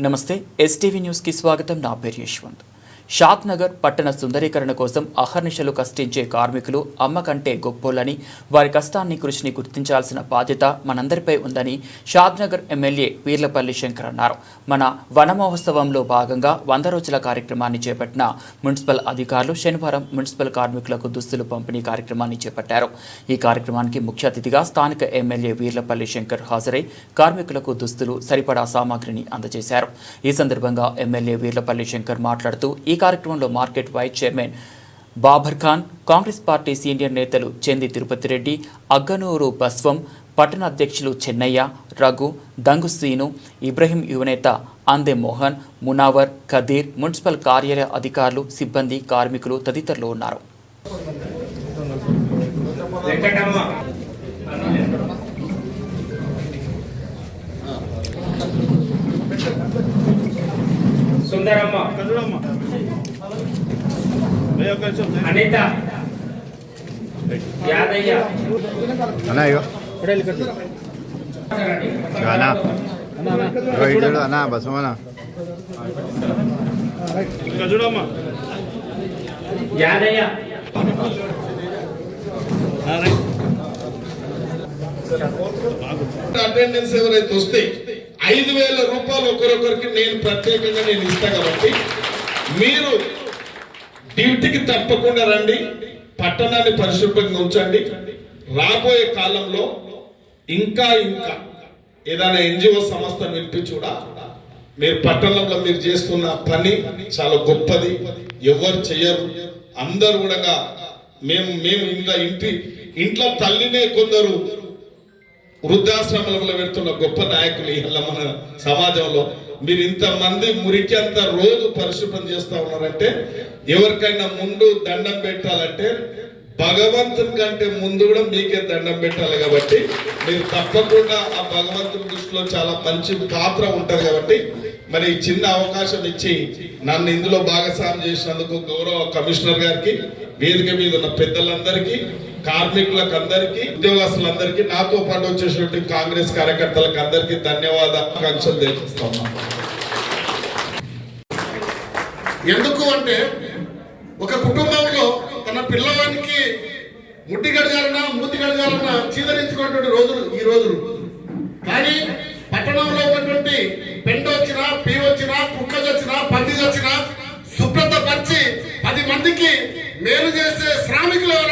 నమస్తే ఎస్టీవీ న్యూస్కి స్వాగతం నా పేరు యశ్వంత్ షాద్ నగర్ పట్టణ సుందరీకరణ కోసం అహర్నిశలు కష్టించే కార్మికులు అమ్మ కంటే గొప్పోలని వారి కష్టాన్ని కృషిని గుర్తించాల్సిన బాధ్యత మనందరిపై ఉందని షాద్ నగర్ ఎమ్మెల్యే వీర్లపల్లి శంకర్ అన్నారు. మన వన మహోత్సవంలో భాగంగా వంద రోజుల కార్యక్రమాన్ని చేపట్టిన మున్సిపల్ అధికారులు శనివారం మున్సిపల్ కార్మికులకు దుస్తులు పంపిణీ కార్యక్రమాన్ని చేపట్టారు. ఈ కార్యక్రమానికి ముఖ్య అతిథిగా స్థానిక ఎమ్మెల్యే వీర్లపల్లి శంకర్ హాజరై కార్మికులకు దుస్తులు సరిపడా సామాగ్రిని అందజేశారు. ఈ సందర్భంగా ఎమ్మెల్యే వీర్లపల్లి శంకర్ మాట్లాడుతూ ఈ కార్యక్రమంలో market vice chairman Babar Khan Congress party senior నేతలు చెంది తిరుపతి రెడ్డి అగ్గనూరు బస్వం పట్టణ అధ్యక్షులు చెన్నయ్య రఘు దంగు శ్రీను ఇబ్రహీం యువనేత అందే మోహన్ మునావర్ ఖదీర్ మున్సిపల్ కార్యాలయ అధికారులు సిబ్బంది కార్మికులు తదితరులు ఉన్నారు. సుందరమ్మ. అనిత. యాదయ్య. అన్నా ఇగో. అన్నా. యాదయ్య. అటెండెన్స్ ఎవరైతే వస్తే ఐదు వేల రూపాయలు ఒకరొకరికి నేను ప్రత్యేకంగా నేను ఇస్తా కాబట్టి మీరు డ్యూటీకి తప్పకుండా రండి పట్టణాన్ని పరిశుభ్రంగా ఉంచండి. రాబోయే కాలంలో ఇంకా ఇంకా ఏదైనా ఎన్జిఓ సంస్థ పిలిపించి కూడా మీరు పట్టణంలో మీరు చేస్తున్న పని చాలా గొప్పది ఎవరు చెయ్యరు అందరు కూడా మేము మేము ఇంట్లో ఇంటి ఇంట్లో తల్లినే కొందరు వృద్ధాశ్రమంలో పెడుతున్న గొప్ప నాయకులు ఇలా మన సమాజంలో. మీరు ఇంతమంది మురికి అంత రోజు పరిశుభ్రం చేస్తా ఉన్నారంటే ఎవరికైనా ముందు దండం పెట్టాలంటే భగవంతుని కంటే ముందు కూడా మీకే దండం పెట్టాలి కాబట్టి మీరు తప్పకుండా ఆ భగవంతుని దృష్టిలో చాలా మంచి పాత్ర ఉంటుంది కాబట్టి మరి చిన్న అవకాశం ఇచ్చి నన్ను ఇందులో భాగస్వామి చేసినందుకు గౌరవ కమిషనర్ గారికి వేదిక మీద ఉన్న పెద్దలందరికీ కార్మికులకు అందరికీ ఉద్యోగస్తులందరికీ నాతో పాటు వచ్చేసినటువంటి కాంగ్రెస్ కార్యకర్తలకు అందరికీ ధన్యవాదాలు తెలియజేస్తా ఎందుకు అంటే ఒక కుటుంబంలో తన పిల్లవానికి ముట్టి గడగాలన్నా మూతి గడగాలన్నా చీదరించుకున్నటువంటి రోజులు ఈ రోజులు. కానీ పట్టణంలో ఉన్నటువంటి పెండ వచ్చినా పీ వచ్చినా కుక్క వచ్చినా పంది వచ్చినా శుభ్రత పరిచి పది మందికి మేలు చేసే శ్రామికులు ఎవరంటే